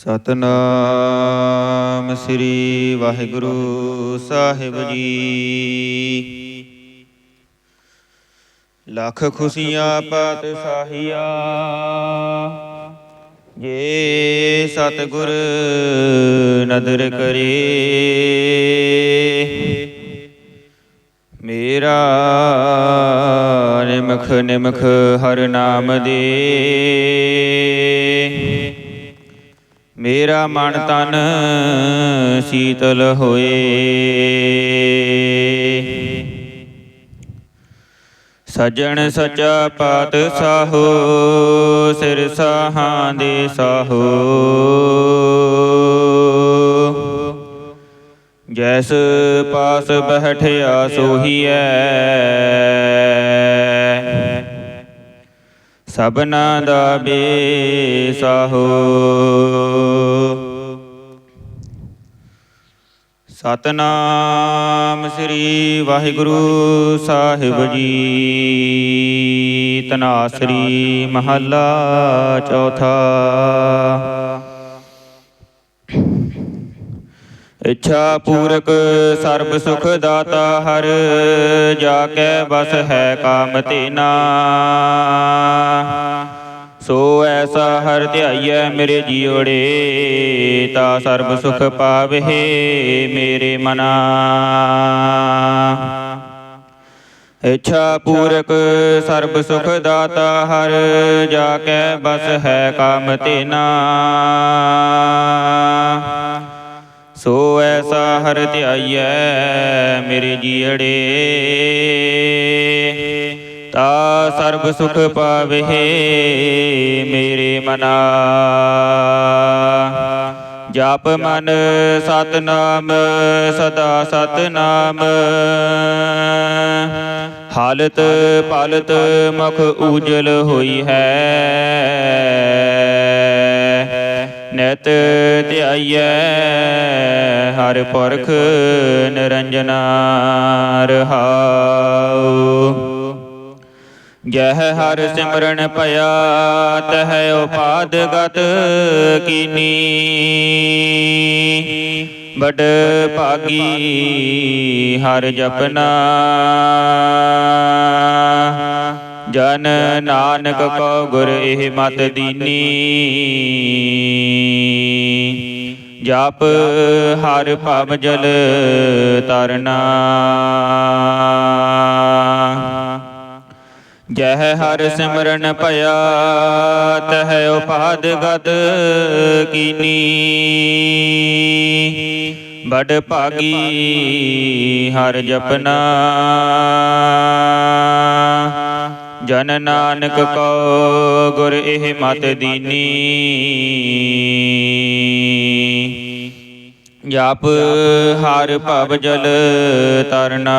ਸਤਨਾਮ ਸ੍ਰੀ ਵਾਹਿਗੁਰੂ ਸਾਹਿਬ ਜੀ। ਲੱਖ ਖੁਸ਼ੀਆਂ ਪਤ ਸਾਹੀਆ। ਜੇ ਸਤਿਗੁਰ ਨਦਰ ਕਰੇ। ਮੇਰਾ ਨਿਮਖ ਨਿਮਖ ਹਰ ਨਾਮ ਦੇ। ਮੇਰਾ ਮਨ ਤਨ ਸੀਤਲ ਹੋਏ। ਸਜਣ ਸਚਾ ਪਾਤ ਸਾਹੋ ਸਿਰ ਸਾਹਾਂ ਦੇ ਸਾਹੋ। ਜੈਸ ਪਾਸ ਬਹਿਠਿਆ ਸੋਹੀਐ। ਸਭਨਾ ਦਾ ਬੇਸਾਹੋ। ਸਤਨਾਮ ਸ੍ਰੀ ਵਾਹਿਗੁਰੂ ਸਾਹਿਬ ਜੀ। ਤਨਾਸਰੀ ਮਹੱਲਾ ਚੌਥਾ। ਇੱਛਾ ਪੂਰਕ ਸਰਬ ਸੁਖ ਦਾਤਾ ਹਰ, ਜਾ ਕੇ ਬਸ ਹੈ ਕਾਮ ਤੇਨਾ। ਸੋ ਹਰ ਧਿਆਈਐ ਮੇਰੇ ਜੀਵੜੇ ਤਾ ਸਰਬ ਸੁਖ ਪਾਵੇ ਮੇਰੇ ਮਨਾ। ਇੱਛਾ ਪੂਰਕ ਸਰਬ ਸੁਖ ਦਾਤਾ, ਹਰ ਜਾ ਕੇ ਬਸ ਹੈ ਕਾਮ ਤੇਨਾ। ਸੋ ਐਸਾ ਹਰ ਧਿਆਈਐ ਮੇਰੇ ਜੀੜੇ ਤਾ ਸਰਬ ਸੁਖ ਪਾਵੇ ਮੇਰੇ ਮਨਾ। ਜਪ ਮਨ ਸਤਨਾਮ, ਸਦਾ ਸਤਨਾਮ। ਹਾਲਤ ਪਾਲਤ ਮੁਖ ਉਜਲ ਹੋਈ ਹੈ। ਨਿਤ ਧਿਆਈਐ ਹਰ ਪੁਰਖ ਨਿਰੰਜਨਾ ਰਹਾਉ। ਜਹ ਹਰ ਸਿਮਰਨ ਭਇਆ ਤਹ ਉਪਾਦ ਗਤ ਕੀਨੀ। ਬੜ ਭਾਗੀ ਹਰ ਜਪਨਾ। ਜਨ ਨਾਨਕ ਕੋ ਗੁਰ ਇਹ ਮਤ ਦੀਨੀ। ਜਪ ਹਰ ਭਵ ਜਲ ਤਰਨਾ ਜਹ ਹਰ ਸਿਮਰਨ ਭਇਆ ਤਹ ਉਪਾਦ ਗਤ ਕੀਨੀ। ਬੜ ਭਾਗੀ ਹਰ ਜਪਨਾ। ਜਨ ਨਾਨਕ ਕੋ ਗੁਰ ਇਹ ਮਤ ਦੀਨੀ। ਜਪ ਹਰ ਭਵ ਜਲ ਤਰਨਾ।